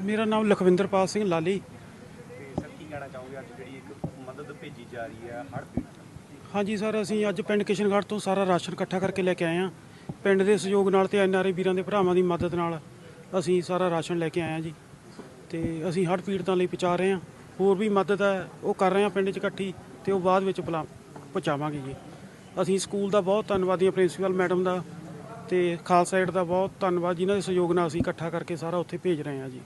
ਮੇਰਾ ਨਾਮ ਲਖਵਿੰਦਰਪਾਲ ਸਿੰਘ ਲਾਲੀ। ਤੇ ਸਰ ਕੀ ਕਹਿਣਾ ਚਾਹੋਗੇ? ਅੱਜ ਜਿਹੜੀ ਇੱਕ ਮਦਦ ਭੇਜੀ ਜਾ ਰਹੀ ਹੈ ਹੜ੍ਹ ਪੀੜਤ ਹਾਂਜੀ ਸਰ ਅਸੀਂ ਅੱਜ ਪਿੰਡ ਕਿਸ਼ਨਗੜ੍ਹ ਤੋਂ ਸਾਰਾ ਰਾਸ਼ਨ ਇਕੱਠਾ ਕਰਕੇ ਲੈ ਕੇ ਆਏ ਹਾਂ। ਪਿੰਡ ਦੇ ਸਹਿਯੋਗ ਨਾਲ ਤੇ ਐਨਆਰਆਈ ਵੀਰਾਂ ਦੇ ਭਰਾਵਾਂ ਦੀ ਮਦਦ ਨਾਲ ਅਸੀਂ ਸਾਰਾ ਰਾਸ਼ਨ ਲੈ ਕੇ ਆਏ ਹਾਂ ਜੀ। ਤੇ ਅਸੀਂ ਹੜ੍ਹ ਪੀੜਤਾਂ ਲਈ ਪਹੁੰਚਾ ਰਹੇ ਹਾਂ। ਹੋਰ ਵੀ ਮਦਦ ਹੈ ਉਹ ਕਰ ਰਹੇ ਹਾਂ ਪਿੰਡ 'ਚ ਇਕੱਠੀ ਤੇ ਉਹ ਬਾਅਦ ਵਿੱਚ ਪਲਾ- ਪਹੁੰਚਾਵਾਂਗੇ ਜੀ। ਅਸੀਂ ਸਕੂਲ ਦਾ ਬਹੁਤ ਧੰਨਵਾਦੀ ਹਾਂ ਪ੍ਰਿੰਸੀਪਲ ਮੈਡਮ ਦਾ ਤੇ ਖਾਲਸਾ ਏਡ ਦਾ ਬਹੁਤ ਧੰਨਵਾਦ ਜਿਨ੍ਹਾਂ ਦੇ ਸਹਿਯੋਗ ਨਾਲ ਅਸੀਂ ਇਕੱਠਾ ਕਰਕੇ ਸਾਰਾ ਉੱਥੇ ਭੇਜ ਰਹੇ ਹਾਂ ਜੀ।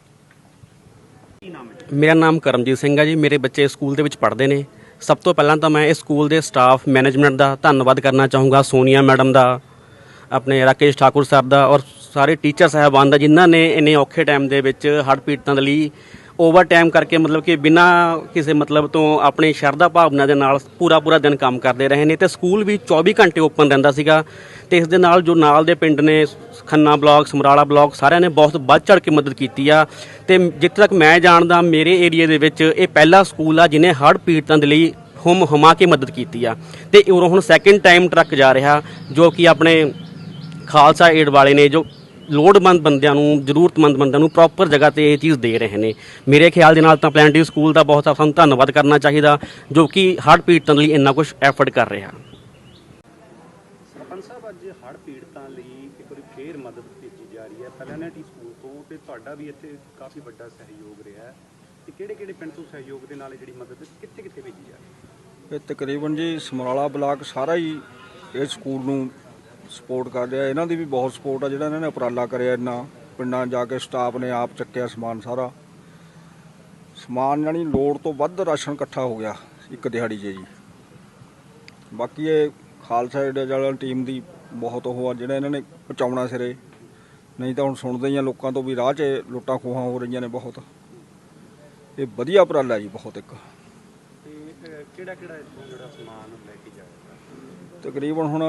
ਮੇਰਾ ਨਾਮ ਕਰਮਜੀਤ ਸਿੰਘ ਹੈ ਜੀ। ਮੇਰੇ ਬੱਚੇ ਸਕੂਲ ਦੇ ਵਿੱਚ ਪੜ੍ਹਦੇ ਨੇ। ਸਭ ਤੋਂ ਪਹਿਲਾਂ ਤਾਂ ਮੈਂ ਇਸ ਸਕੂਲ ਦੇ ਸਟਾਫ ਮੈਨੇਜਮੈਂਟ ਦਾ ਧੰਨਵਾਦ ਕਰਨਾ ਚਾਹੂੰਗਾ। ਸੋਨੀਆ ਮੈਡਮ ਦਾ, ਆਪਣੇ ਰਾਕੇਸ਼ ਠਾਕੁਰ ਸਰ ਦਾ ਔਰ ਸਾਰੇ ਟੀਚਰ ਸਾਹਿਬਾਨ ਦਾ ਜਿਨ੍ਹਾਂ ਨੇ ਇੰਨੇ ਔਖੇ ਟਾਈਮ ਦੇ ਵਿੱਚ ਹੜ੍ਹ ਪੀੜਤਾਂ ਦੇ ਲਈ ਓਵਰ ਟਾਈਮ ਕਰਕੇ ਮਤਲਬ ਕਿ ਬਿਨਾਂ ਕਿਸੇ ਮਤਲਬ ਤੋਂ ਆਪਣੀ ਸ਼ਰਧਾ ਭਾਵਨਾ ਦੇ ਨਾਲ ਪੂਰਾ ਪੂਰਾ ਦਿਨ ਕੰਮ ਕਰਦੇ ਰਹੇ ਨੇ। ਤੇ ਸਕੂਲ ਵੀ 24 ਘੰਟੇ ਓਪਨ ਰਹਿੰਦਾ ਸੀਗਾ। ਤੇ ਇਸ ਦੇ ਨਾਲ ਜੋ ਨਾਲ ਦੇ ਪਿੰਡ ਨੇ, ਖੰਨਾ ਬਲਾਕ, ਸਮਰਾਲਾ ਬਲਾਕ, ਸਾਰਿਆਂ ਨੇ ਬਹੁਤ ਵੱਧ ਚੜ ਕੇ ਮਦਦ ਕੀਤੀ ਆ। ਤੇ ਜਿੱਥੇ ਤੱਕ ਮੈਂ ਜਾਣਦਾ, ਮੇਰੇ ਏਰੀਆ ਦੇ ਵਿੱਚ ਇਹ ਪਹਿਲਾ ਸਕੂਲ ਆ ਜਿਹਨੇ ਹੜ੍ਹ ਪੀੜਤਾਂ ਦੇ ਲਈ ਹੁਮ ਹੁਮਾ ਕੇ ਮਦਦ ਕੀਤੀ ਆ। ਤੇ ਉਰੋਂ ਹੁਣ ਸੈਕਿੰਡ ਟਾਈਮ ਟਰੱਕ ਜਾ ਰਿਹਾ, ਜੋ ਕਿ ਆਪਣੇ ਖਾਲਸਾ ਏਡ ਵਾਲੇ ਨੇ, ਜੋ ਲੋੜਵੰਦ ਬੰਦਿਆਂ ਨੂੰ, ਜ਼ਰੂਰਤਮੰਦ ਬੰਦਿਆਂ ਨੂੰ ਪ੍ਰੋਪਰ ਜਗ੍ਹਾ ਤੇ ਇਹ ਚੀਜ਼ ਦੇ ਰਹੇ ਨੇ। ਮੇਰੇ ਖਿਆਲ ਦੇ ਨਾਲ ਤਾਂ ਪਲੈਨਟਰੀ ਸਕੂਲ ਦਾ ਬਹੁਤ ਸਾਨੂੰ ਧੰਨਵਾਦ ਕਰਨਾ ਚਾਹੀਦਾ, ਜੋ ਕਿ ਹੜ੍ਹ ਪੀੜਤਾਂ ਲਈ ਇੰਨਾ ਕੁਝ ਐਫਰਟ ਕਰ ਰਿਹਾ ਸਰਪੰਚ ਸਾਹਿਬ ਅੱਜ ਹੜ੍ਹ ਪੀੜਤਾਂ ਲਈ ਇੱਕ ਵਾਰੀ ਫੇਰ ਮਦਦ ਭੇਜੀ ਜਾ ਰਹੀ ਹੈ ਫੈਲੈਨਿਟੀ ਸਕੂਲ ਤੋਂ ਤੇ ਤੁਹਾਡਾ ਵੀ ਇੱਥੇ ਕਾਫੀ ਵੱਡਾ ਸਹਿਯੋਗ ਰਿਹਾ ਹੈ। ਤੇ ਕਿਹੜੇ ਕਿਹੜੇ ਪਿੰਡ ਤੋਂ ਸਹਿਯੋਗ ਦੇ ਨਾਲ ਇਹ ਜਿਹੜੀ ਮਦਦ ਕਿੱਥੇ ਕਿੱਥੇ ਭੇਜੀ ਜਾ ਰਹੀ ਇਹ ਤਕਰੀਬਨ ਜੀ ਸਮਰਾਲਾ ਬਲਾਕ ਸਾਰਾ ਹੀ ਇਹ ਸਕੂਲ ਨੂੰ ਸਪੋਰਟ ਕਰ ਰਿਹਾ। ਇਹਨਾਂ ਦੀ ਵੀ ਬਹੁਤ ਸਪੋਰਟ ਆ, ਜਿਹੜਾ ਇਹਨਾਂ ਨੇ ਉਪਰਾਲਾ ਕਰਿਆ ਇੰਨਾ। ਪਿੰਡਾਂ ਜਾ ਕੇ ਸਟਾਫ ਨੇ ਆਪ ਚੱਕਿਆ ਸਮਾਨ ਸਾਰਾ। ਸਮਾਨ ਜਾਨੀ ਲੋੜ ਤੋਂ ਵੱਧ ਰਾਸ਼ਨ ਇਕੱਠਾ ਹੋ ਗਿਆ, ਇੱਕ ਦਿਹਾੜੀ 'ਚ ਜੀ। ਬਾਕੀ ਇਹ ਖਾਲਸਾ ਏਡ ਵਾਲਾ ਟੀਮ ਦੀ ਬਹੁਤ ਉਹ ਆ, ਜਿਹੜਾ ਇਹਨਾਂ ਨੇ ਪਹੁੰਚਾਉਣਾ ਸਿਰੇ। ਨਹੀਂ ਤਾਂ ਹੁਣ ਸੁਣਦੇ ਹੀ ਆ ਲੋਕਾਂ ਤੋਂ ਵੀ ਰਾਹ 'ਚ ਲੁੱਟਾਂ ਖੋਹਾਂ ਹੋ ਰਹੀਆਂ ਨੇ ਬਹੁਤ। ਇਹ ਵਧੀਆ ਉਪਰਾਲਾ ਜੀ ਬਹੁਤ ਇੱਕ। ਤੇ ਕਿਹੜਾ ਕਿਹੜਾ ਇੱਥੋਂ ਜਿਹੜਾ ਸਮਾਨ ਲੈ ਕੇ ਜਾਏਗਾ ਤਕਰੀਬਨ ਹੁਣ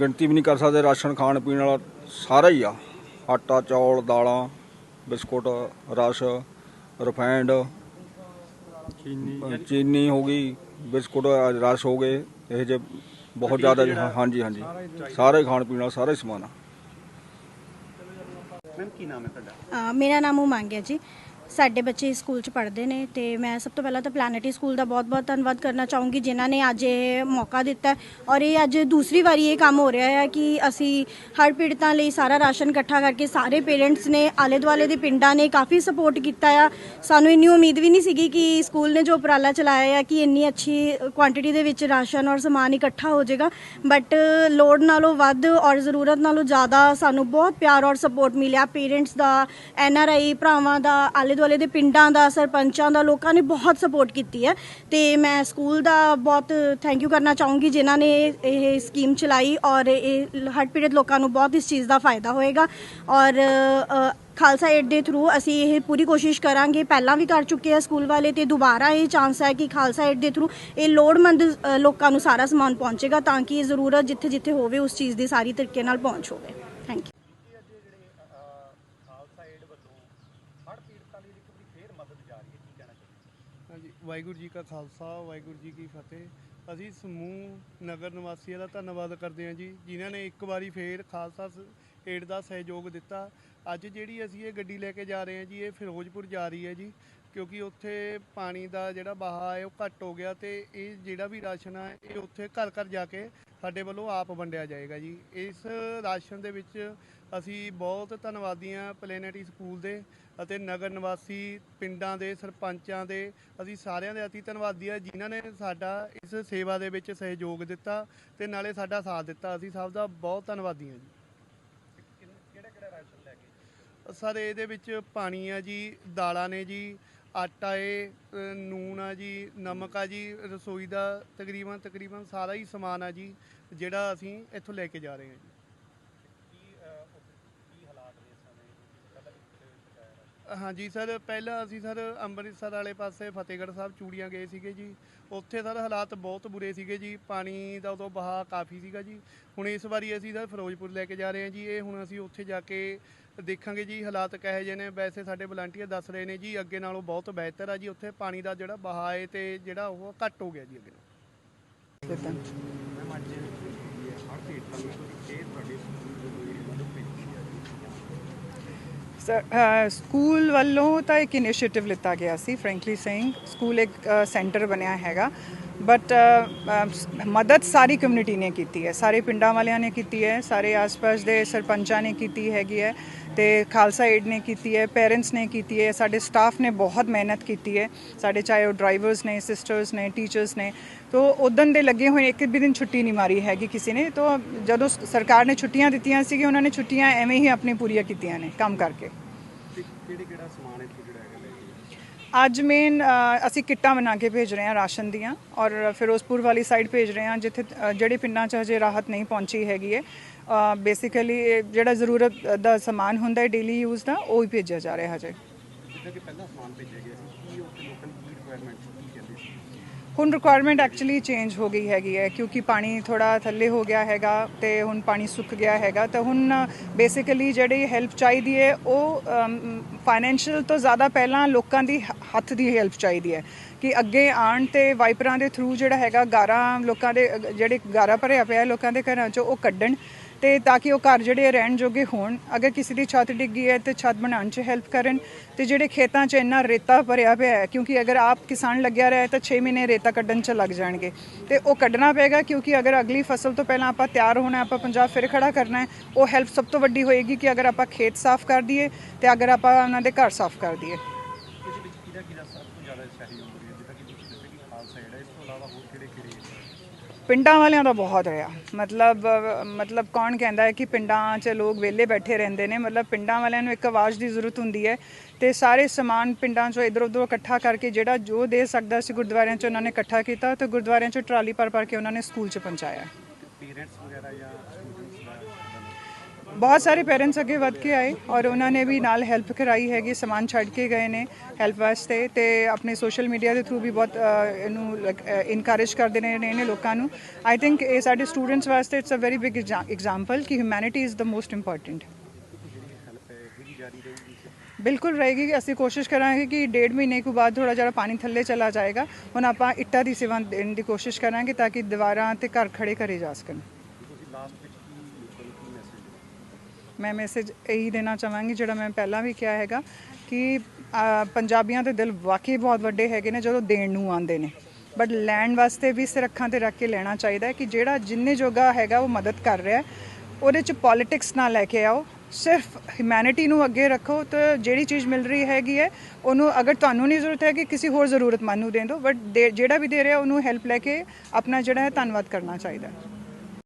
ਗਿਣਤੀ ਵੀ ਨਹੀਂ ਕਰ ਸਕਦੇ ਰਾਸ਼ਨ ਖਾਣ ਪੀਣ ਵਾਲਾ ਸਾਰਾ ਹੀ ਆ। ਆਟਾ ਚੌਲ ਦਾਲਾਂ ਬਿਸਕੁਟ ਰਸ ਰਿਫਾਈਂਡ ਚੀਨੀ ਚੀਨੀ ਹੋ ਗਈ ਬਿਸਕੁਟ ਰਸ ਹੋ ਗਏ। ਇਹ ਜੇ ਬਹੁਤ ਜ਼ਿਆਦਾ ਹਾਂਜੀ ਹਾਂਜੀ। ਸਾਰੇ ਖਾਣ ਪੀਣ ਵਾਲਾ ਸਾਰਾ ਹੀ ਸਮਾਨ ਆ। ਮੈਮ ਕੀ ਨਾਮ ਹੈ ਤੁਹਾਡਾ? ਅ, ਮੇਰਾ ਨਾਮ ਉਮੰਗ ਹੈ ਜੀ। ਸਾਡੇ ਬੱਚੇ ਸਕੂਲ 'ਚ ਪੜ੍ਹਦੇ ਨੇ ਤੇ ਮੈਂ ਸਭ ਤੋਂ ਪਹਿਲਾਂ ਤਾਂ ਪਲੈਨੇਟਰੀ ਸਕੂਲ ਦਾ ਬਹੁਤ-ਬਹੁਤ ਧੰਨਵਾਦ ਕਰਨਾ ਚਾਹੂੰਗੀ, ਜਿਨ੍ਹਾਂ ਨੇ ਅੱਜ ਇਹ ਮੌਕਾ ਦਿੱਤਾ ਔਰ ਇਹ ਅੱਜ ਦੂਸਰੀ ਵਾਰੀ ਇਹ ਕੰਮ ਹੋ ਰਿਹਾ ਹੈ ਕਿ ਅਸੀਂ ਹਰ ਪੀੜਤਾਂ ਲਈ ਸਾਰਾ ਰਾਸ਼ਨ ਇਕੱਠਾ ਕਰਕੇ ਸਾਰੇ ਪੇਰੈਂਟਸ ਨੇ ਆਲੇ ਦੁਆਲੇ ਦੇ ਪਿੰਡਾਂ ਨੇ ਕਾਫੀ ਸਪੋਰਟ ਕੀਤਾ ਆ। ਸਾਨੂੰ ਇੰਨੀ ਉਮੀਦ ਵੀ ਨਹੀਂ ਸੀਗੀ ਕਿ ਸਕੂਲ ਨੇ ਜੋ ਉਪਰਾਲਾ ਚਲਾਇਆ ਆ, ਕਿ ਇੰਨੀ ਅੱਛੀ ਕੁਆਂਟੀਟੀ ਦੇ ਵਿੱਚ ਰਾਸ਼ਨ ਔਰ ਸਮਾਨ ਇਕੱਠਾ ਹੋ ਜਾਏਗਾ। ਬਟ ਲੋੜ ਨਾਲੋਂ ਵੱਧ ਔਰ ਜ਼ਰੂਰਤ ਨਾਲੋਂ ਜ਼ਿਆਦਾ ਸਾਨੂੰ ਬਹੁਤ ਪਿਆਰ ਔਰ ਸਪੋਰਟ ਮਿਲਿਆ। Parents the N R I ਭਰਾਵਾਂ ਦਾ ਆਲੇ ਦੁਆਲੇ ਦੇ ਪਿੰਡਾਂ ਦਾ, ਸਰਪੰਚਾਂ ਦਾ, ਲੋਕਾਂ ਨੇ ਬਹੁਤ ਸਪੋਰਟ ਕੀਤੀ ਹੈ। ਤੇ ਮੈਂ ਸਕੂਲ ਦਾ ਬਹੁਤ ਥੈਂਕ ਯੂ ਕਰਨਾ ਚਾਹੂੰਗੀ ਜਿਨ੍ਹਾਂ ਨੇ ਇਹ ਸਕੀਮ ਚਲਾਈ ਔਰ ਇਹ ਹੱਟ ਪੀੜਤ ਲੋਕਾਂ ਨੂੰ ਬਹੁਤ ਇਸ ਚੀਜ਼ ਦਾ ਫਾਇਦਾ ਹੋਏਗਾ। ਔਰ ਖਾਲਸਾ ਏਡ ਦੇ ਥਰੂ ਅਸੀਂ ਇਹ ਪੂਰੀ ਕੋਸ਼ਿਸ਼ ਕਰਾਂਗੇ। ਪਹਿਲਾਂ ਵੀ ਕਰ ਚੁੱਕੇ ਆ ਸਕੂਲ ਵਾਲੇ ਤੇ ਦੁਬਾਰਾ ਇਹ ਚਾਂਸ ਹੈ ਕਿ ਖਾਲਸਾ ਏਡ ਦੇ ਥਰੂ ਇਹ ਲੋੜਮੰਦ ਲੋਕਾਂ ਨੂੰ ਸਾਰਾ ਸਮਾਨ ਪਹੁੰਚੇਗਾ ਤਾਂ ਕਿ ਇਹ ਜ਼ਰੂਰਤ ਜਿੱਥੇ ਜਿੱਥੇ ਹੋਵੇ ਉਸ ਚੀਜ਼ ਦੀ ਸਾਰੀ ਤਰੀਕੇ ਨਾਲ ਪਹੁੰਚ ਹੋਵੇ। ਥੈਂਕ ਯੂ ਖਾਲਸਾ ਏਡ ਵੱਲੋਂ ਹੜ੍ਹ ਪੀੜਤਾਂ ਲਈ ਇੱਕ ਫੇਰ ਮਦਦ ਜਾ ਰਹੀ ਹੈ, ਕੀ ਕਹਿਣਾ ਚਾਹੁੰਦੇ ਹਾਂਜੀ, ਵਾਹਿਗੁਰੂ ਜੀ ਕਾ ਖਾਲਸਾ, ਵਾਹਿਗੁਰੂ ਜੀ ਕੀ ਫਤਿਹ। ਅਸੀਂ ਸਮੂਹ ਨਗਰ ਨਿਵਾਸੀਆਂ ਦਾ ਧੰਨਵਾਦ ਕਰਦੇ ਹਾਂ ਜੀ, ਜਿਨ੍ਹਾਂ ਨੇ ਇੱਕ ਵਾਰੀ ਫੇਰ ਖਾਲਸਾ ਸ- ਏਡ ਦਾ ਸਹਿਯੋਗ ਦਿੱਤਾ। ਅੱਜ ਜਿਹੜੀ ਅਸੀਂ ਇਹ ਗੱਡੀ ਲੈ ਕੇ ਜਾ ਰਹੇ ਹਾਂ ਜੀ, ਇਹ ਫਿਰੋਜ਼ਪੁਰ ਜਾ ਰਹੀ ਹੈ ਜੀ। ਕਿਉਂਕਿ ਉੱਥੇ ਪਾਣੀ ਦਾ ਜਿਹੜਾ ਬਹਾਅ ਹੈ ਉਹ ਘੱਟ ਹੋ ਗਿਆ ਤੇ ਇਹ ਜਿਹੜਾ ਵੀ ਰਾਸ਼ਨ ਆ ਇਹ ਉੱਥੇ ਘਰ ਘਰ ਜਾ ਕੇ ਸਾਡੇ ਵੱਲੋਂ ਆਪ ਵੰਡਿਆ ਜਾਏਗਾ ਜੀ। ਇਸ ਰਾਸ਼ਨ ਦੇ ਵਿੱਚ ਅਸੀਂ ਬਹੁਤ ਧੰਨਵਾਦੀ ਹਾਂ ਪਲੇਨਟੀ ਸਕੂਲ ਦੇ ਅਤੇ ਨਗਰ ਨਿਵਾਸੀ ਪਿੰਡਾਂ ਦੇ ਸਰਪੰਚਾਂ ਦੇ। ਅਸੀਂ ਸਾਰਿਆਂ ਦੇ ਅਤੀ ਧੰਨਵਾਦੀ ਹਾਂ ਜਿਨ੍ਹਾਂ ਨੇ ਸਾਡਾ ਇਸ ਸੇਵਾ ਦੇ ਵਿੱਚ ਸਹਿਯੋਗ ਦਿੱਤਾ ਤੇ ਨਾਲੇ ਸਾਡਾ ਸਾਥ ਦਿੱਤਾ। ਅਸੀਂ ਸਭ ਦਾ ਬਹੁਤ ਧੰਨਵਾਦੀ ਹਾਂ ਜੀ। ਕਿਹੜਾ ਕਿਹੜਾ ਰਾਸ਼ਨ ਲੈ ਕੇ? ਸਰ ਇਹਦੇ ਵਿੱਚ ਪਾਣੀ ਆ ਜੀ ਦਾਲਾਂ ਨੇ ਜੀ ਆਟਾ ਏ ਅ, ਨੂਣ ਆ ਜੀ ਨਮਕ ਆ ਜੀ ਰਸੋਈ ਦਾ ਤਕਰੀਬਨ ਤਕਰੀਬਨ ਸਾਰਾ ਹੀ ਸਮਾਨ ਆ ਜੀ ਜਿਹੜਾ ਅਸੀਂ ਇੱਥੋਂ ਲੈ ਕੇ ਜਾ ਰਹੇ ਹਾਂ ਜੀ। ਕੀ ਅਹ, ਉੱਥੇ ਕੀ ਹਾਲਾਤ ਨੇ ਇਸ ਸਮੇਂ? ਪਹਿਲਾਂ ਵੀ ਕਿੱਥੇ ਪਹੁੰਚਾਇਆ ਰਾਸ਼ਨ ਹਾਂਜੀ ਸਰ ਪਹਿਲਾਂ ਅਸੀਂ ਸਰ ਅੰਮ੍ਰਿਤਸਰ ਵਾਲੇ ਪਾਸੇ ਫਤਿਹਗੜ੍ਹ ਸਾਹਿਬ ਚੂੜੀਆਂ ਗਏ ਸੀਗੇ ਜੀ। ਉੱਥੇ ਸਰ ਹਾਲਾਤ ਬਹੁਤ ਬੁਰੇ ਸੀਗੇ ਜੀ ਪਾਣੀ ਦਾ ਉਦੋਂ ਬਹਾਅ ਕਾਫੀ ਸੀਗਾ ਜੀ। ਹੁਣ ਇਸ ਵਾਰੀ ਅਸੀਂ ਸਰ ਫਿਰੋਜ਼ਪੁਰ ਲੈ ਕੇ ਜਾ ਰਹੇ ਹਾਂ ਜੀ। ਇਹ ਹੁਣ ਅਸੀਂ ਉੱਥੇ ਜਾ ਕੇ ਦੇਖਾਂਗੇ ਜੀ ਹਾਲਾਤ ਕਹੇ ਜਿਹੇ ਨੇ। ਵੈਸੇ ਸਾਡੇ ਵਲੰਟੀਅਰ ਦੱਸ ਰਹੇ ਨੇ ਜੀ ਅੱਗੇ ਨਾਲੋਂ ਬਹੁਤ ਬਿਹਤਰ ਆ ਜੀ। ਉੱਥੇ ਪਾਣੀ ਦਾ ਜਿਹੜਾ ਬਹਾਅ ਹੈ ਤੇ ਜਿਹੜਾ ਉਹ ਘੱਟ ਹੋ ਗਿਆ ਜੀ ਅੱਗੇ ਨਾਲੋਂ। ਅੱਜ ਤੁਹਾਡੇ ਸਕੂਲ ਜਾ। ਵੱਲੋਂ ਤਾਂ ਇੱਕ ਇਨੀਸ਼ੀਏਟਿਵ ਲਿੱਤਾ ਗਿਆ ਸੀ ਫ੍ਰੈਂਕਲੀ ਸੇਇੰਗ ਸਕੂਲ ਇੱਕ ਸੈਂਟਰ ਬਣਿਆ ਹੈਗਾ। ਬਟ ਮਦਦ ਸਾਰੀ ਕਮਿਊਨਿਟੀ ਨੇ ਕੀਤੀ ਹੈ ਸਾਰੇ ਪਿੰਡਾਂ ਵਾਲਿਆਂ ਨੇ ਕੀਤੀ ਹੈ ਸਾਰੇ ਆਸ-ਪਾਸ ਦੇ ਸਰਪੰਚਾਂ ਨੇ ਕੀਤੀ ਹੈਗੀ ਹੈ ਤੇ ਖਾਲਸਾ ਏਡ ਨੇ ਕੀਤੀ ਹੈ ਪੇਰੈਂਟਸ ਨੇ ਕੀਤੀ ਹੈ ਸਾਡੇ ਸਟਾਫ ਨੇ ਬਹੁਤ ਮਿਹਨਤ ਕੀਤੀ ਹੈ ਸਾਡੇ ਚਾਹੇ ਉਹ ਡਰਾਈਵਰਸ ਨੇ ਸਿਸਟਰਸ ਨੇ ਟੀਚਰਸ ਨੇ ਤੋ ਉਦੋਂ ਦੇ ਲੱਗੇ ਹੋਏ ਇੱਕ ਵੀ ਦਿਨ ਛੁੱਟੀ ਨਹੀਂ ਮਾਰੀ ਹੈਗੀ ਕਿਸੇ ਨੇ ਤੋ ਜਦੋਂ ਸਰਕਾਰ ਨੇ ਛੁੱਟੀਆਂ ਦਿੱਤੀਆਂ ਸੀ ਉਹਨਾਂ ਨੇ ਛੁੱਟੀਆਂ ਐਵੇਂ ਹੀ ਆਪਣੀ ਪੂਰੀਆਂ ਕੀਤੀਆਂ ਨੇ ਕੰਮ ਕਰਕੇ ਕਿਹੜੇ ਕਿਹੜਾ ਸਮਾਨ ਇੱਥੇ ਜਿਹੜਾ ਹੈਗਾ ਅੱਜ ਮੇਨ ਅਸੀਂ ਕਿੱਟਾਂ ਬਣਾ ਕੇ ਭੇਜ ਰਹੇ ਹਾਂ ਰਾਸ਼ਨ ਦੀਆਂ ਔਰ ਫਿਰੋਜ਼ਪੁਰ ਵਾਲੀ ਸਾਈਡ ਭੇਜ ਰਹੇ ਹਾਂ, ਜਿੱਥੇ ਜਿਹੜੇ ਪਿੰਡਾਂ 'ਚ ਹਜੇ ਰਾਹਤ ਨਹੀਂ ਪਹੁੰਚੀ ਹੈਗੀ ਹੈ ਬੇਸਿਕਲੀ ਜਿਹੜਾ ਜ਼ਰੂਰਤ ਦਾ ਸਮਾਨ ਹੁੰਦਾ ਹੈ ਡੇਲੀ ਯੂਜ਼ ਦਾ, ਉਹ ਹੀ ਭੇਜਿਆ ਜਾ ਰਿਹਾ ਹਜੇ। ਜਿੱਦਾਂ ਕਿ ਪਹਿਲਾਂ ਸਮਾਨ ਭੇਜਿਆ ਗਿਆ ਸੀ, ਕੀ ਉੱਥੇ ਲੋਕਾਂ ਰਿਕੁਆਇਰਮੈਂਟ ਹੁਣ ਰਿਕੁਆਇਰਮੈਂਟ ਐਕਚੁਅਲੀ ਚੇਂਜ ਹੋ ਗਈ ਹੈਗੀ ਹੈ, ਕਿਉਂਕਿ ਪਾਣੀ ਥੋੜਾ ਥੱਲੇ ਹੋ ਗਿਆ ਹੈਗਾ ਤੇ ਹੁਣ ਪਾਣੀ ਸੁੱਕ ਗਿਆ ਹੈਗਾ। ਤਾਂ ਹੁਣ ਬੇਸਿਕਲੀ ਜਿਹੜੀ ਹੈਲਪ ਚਾਹੀਦੀ ਹੈ, ਉਹ ਫਾਈਨੈਂਸ਼ੀਅਲ ਤੋਂ ਜ਼ਿਆਦਾ ਪਹਿਲਾਂ ਲੋਕਾਂ ਦੀ ਹੱਥ ਦੀ ਹੈਲਪ ਚਾਹੀਦੀ ਹੈ ਕਿ ਅੱਗੇ ਆਣ ਤੇ ਵਾਈਪਰਾਂ ਦੇ ਥਰੂ ਜਿਹੜਾ ਹੈਗਾ, ਗਾਰਾਂ ਲੋਕਾਂ ਦੇ ਜਿਹੜੇ ਗਾਰਾ ਭਰਿਆ ਪਿਆ ਲੋਕਾਂ ਦੇ ਘਰਾਂ 'ਚੋਂ, ਉਹ ਕੱਢਣ। ਤੇ ਤਾਂ ਕਿ ਉਹ ਘਰ ਜਿਹੜੇ ਰਹਿਣ ਜੋਗੇ ਹੋਣ। ਅਗਰ ਕਿਸੇ ਦੀ ਛੱਤ ਡਿੱਗੀ ਹੈ ਤੇ ਛੱਤ ਬਣਾਉਣ 'ਚ ਹੈਲਪ ਕਰਨ, ਤੇ ਜਿਹੜੇ ਖੇਤਾਂ 'ਚ ਇੰਨਾ ਰੇਤਾ ਭਰਿਆ ਪਿਆ ਹੈ, ਕਿਉਂਕਿ ਅਗਰ ਆਪ ਕਿਸਾਨ ਲੱਗਿਆ ਰਿਹਾ ਤਾਂ 6 ਮਹੀਨੇ ਰੇਤਾ ਕੱਢਣ 'ਚ ਲੱਗ ਜਾਣਗੇ। ਤੇ ਉਹ ਕੱਢਣਾ ਪਏਗਾ ਕਿਉਂਕਿ ਅਗਰ ਅਗਲੀ ਫਸਲ ਤੋਂ ਪਹਿਲਾਂ ਆਪਾਂ ਤਿਆਰ ਹੋਣਾ, ਆਪਾਂ ਪੰਜਾਬ ਫਿਰ ਖੜਾ ਕਰਨਾ ਹੈ, ਉਹ ਹੈਲਪ ਸਭ ਤੋਂ ਵੱਡੀ ਹੋਏਗੀ ਕਿ ਅਗਰ ਆਪਾਂ ਖੇਤ ਸਾਫ਼ ਕਰ ਦਈਏ ਤੇ ਅਗਰ ਆਪਾਂ ਉਹਨਾਂ ਦੇ ਘਰ ਸਾਫ਼ ਕਰ ਦਈਏ। ਕਿਹਦਾ ਕਿਹਦਾ ਸਭ ਤੋਂ ਜ਼ਿਆਦਾ ਸਹਿਯੋਗ ਰਿਹਾ ਜਿੱਦਾਂ ਕਿ ਤੁਸੀਂ ਦੱਸਿਆ ਕਿ ਖਾਲਸਾ ਏਡ ਇਸ ਤੋਂ ਇਲਾਵਾ ਹੋਰ ਕਿਹੜੇ ਕਿਹੜੇ ਪਿੰਡਾਂ ਵਾਲਿਆਂ ਦਾ ਬਹੁਤ ਰਿਹਾ। ਮਤਲਬ ਮਤਲਬ ਕੌਣ ਕਹਿੰਦਾ ਹੈ ਕਿ ਪਿੰਡਾਂ 'ਚ ਲੋਕ ਵਿਹਲੇ ਬੈਠੇ ਰਹਿੰਦੇ ਨੇ। ਮਤਲਬ ਪਿੰਡਾਂ ਵਾਲਿਆਂ ਨੂੰ ਇੱਕ ਆਵਾਜ਼ ਦੀ ਜ਼ਰੂਰਤ ਹੁੰਦੀ ਹੈ ਤੇ ਸਾਰੇ ਸਮਾਨ ਪਿੰਡਾਂ 'ਚੋਂ ਇਧਰ ਉਧਰ ਇਕੱਠਾ ਕਰਕੇ ਜਿਹੜਾ ਜੋ ਦੇ ਸਕਦਾ ਸੀ ਗੁਰਦੁਆਰਿਆਂ 'ਚ ਉਹਨਾਂ ਨੇ ਇਕੱਠਾ ਕੀਤਾ ਤੇ ਗੁਰਦੁਆਰਿਆਂ 'ਚ ਟਰਾਲੀ ਭਰ ਭਰ ਕੇ ਉਹਨਾਂ ਨੇ ਸਕੂਲ 'ਚ ਪਹੁੰਚਾਇਆ। ਪੇਰੈਂਟਸ ਵਗੈਰਾ ਜਾਂ ਬਹੁਤ ਸਾਰੇ ਪੇਰੈਂਟਸ ਅੱਗੇ ਵੱਧ ਕੇ ਆਏ ਔਰ ਉਹਨਾਂ ਨੇ ਵੀ ਨਾਲ ਹੈਲਪ ਕਰਾਈ ਹੈਗੀ ਸਮਾਨ ਛੱਡ ਕੇ ਗਏ ਨੇ ਹੈਲਪ ਵਾਸਤੇ ਤੇ ਆਪਣੇ ਸੋਸ਼ਲ ਮੀਡੀਆ ਦੇ ਥਰੂ ਵੀ ਬਹੁਤ ਅ, ਇਹਨੂੰ ਇਨਕਰੇਜ ਕਰਦੇ ਨੇ ਨੇ ਲੋਕਾਂ ਨੂੰ ਆਈ ਥਿੰਕ ਇਹ ਸਾਡੇ ਸਟੂਡੈਂਟਸ ਵਾਸਤੇ it's uh very big example ਕਿ humanity is the most important ਬਿਲਕੁਲ ਰਹੇਗੀ ਅਸੀਂ ਕੋਸ਼ਿਸ਼ ਕਰਾਂਗੇ ਕਿ ਡੇਢ ਮਹੀਨੇ ਤੋਂ ਬਾਅਦ ਥੋੜਾ ਜਿਹਾ ਪਾਣੀ ਥੱਲੇ ਚਲਾ ਜਾਏਗਾ ਹੁਣ ਆਪਾਂ ਇੱਟਾਂ ਦੀ ਸੇਵਾ ਦੇਣ ਦੀ ਕੋਸ਼ਿਸ਼ ਕਰਾਂਗੇ ਤਾਂ ਕਿ ਦੀਵਾਰਾਂ ਤੇ ਘਰ ਖੜੇ ਕਰੇ ਜਾ ਸਕਣ ਮੈਂ ਮੈਸੇਜ ਇਹੀ ਦੇਣਾ ਚਾਹਾਂਗੀ, ਜਿਹੜਾ ਮੈਂ ਪਹਿਲਾਂ ਵੀ ਕਿਹਾ ਹੈਗਾ ਕਿ ਪੰਜਾਬੀਆਂ ਦੇ ਦਿਲ ਵਾਕਈ ਬਹੁਤ ਵੱਡੇ ਹੈਗੇ ਨੇ ਜਦੋਂ ਦੇਣ ਨੂੰ ਆਉਂਦੇ ਨੇ। ਬਟ ਲੈਣ ਵਾਸਤੇ ਵੀ ਸਿਰ ਅੱਖਾਂ ਤੇ ਰੱਖ ਕੇ ਲੈਣਾ ਚਾਹੀਦਾ ਹੈ ਕਿ ਜਿਹੜਾ ਜਿੰਨੇ ਜੋਗਾ ਹੈਗਾ ਉਹ ਮਦਦ ਕਰ ਰਿਹਾ ਉਹਦੇ ਚ ਪੋਲਿਟਿਕਸ ਨਾ ਲੈ ਕੇ ਆਓ। ਸਿਰਫ ਹਿਊਮੈਨਿਟੀ ਨੂੰ ਅੱਗੇ ਰੱਖੋ ਤੇ ਜਿਹੜੀ ਚੀਜ਼ ਮਿਲ ਰਹੀ ਹੈਗੀ ਹੈ, ਉਹਨੂੰ ਅਗਰ ਤੁਹਾਨੂੰ ਨਹੀਂ ਜ਼ਰੂਰਤ ਹੈ ਕਿ ਕਿਸੇ ਹੋਰ ਜ਼ਰੂਰਤਮੰਦ ਨੂੰ ਦੇ ਦਿਓ। ਬਟ ਜਿਹੜਾ ਵੀ ਦੇ ਰਿਹਾ, ਉਹਨੂੰ ਹੈਲਪ ਲੈ ਕੇ ਆਪਣਾ ਜਿਹੜਾ ਹੈ ਧੰਨਵਾਦ ਕਰਨਾ ਚਾਹੀਦਾ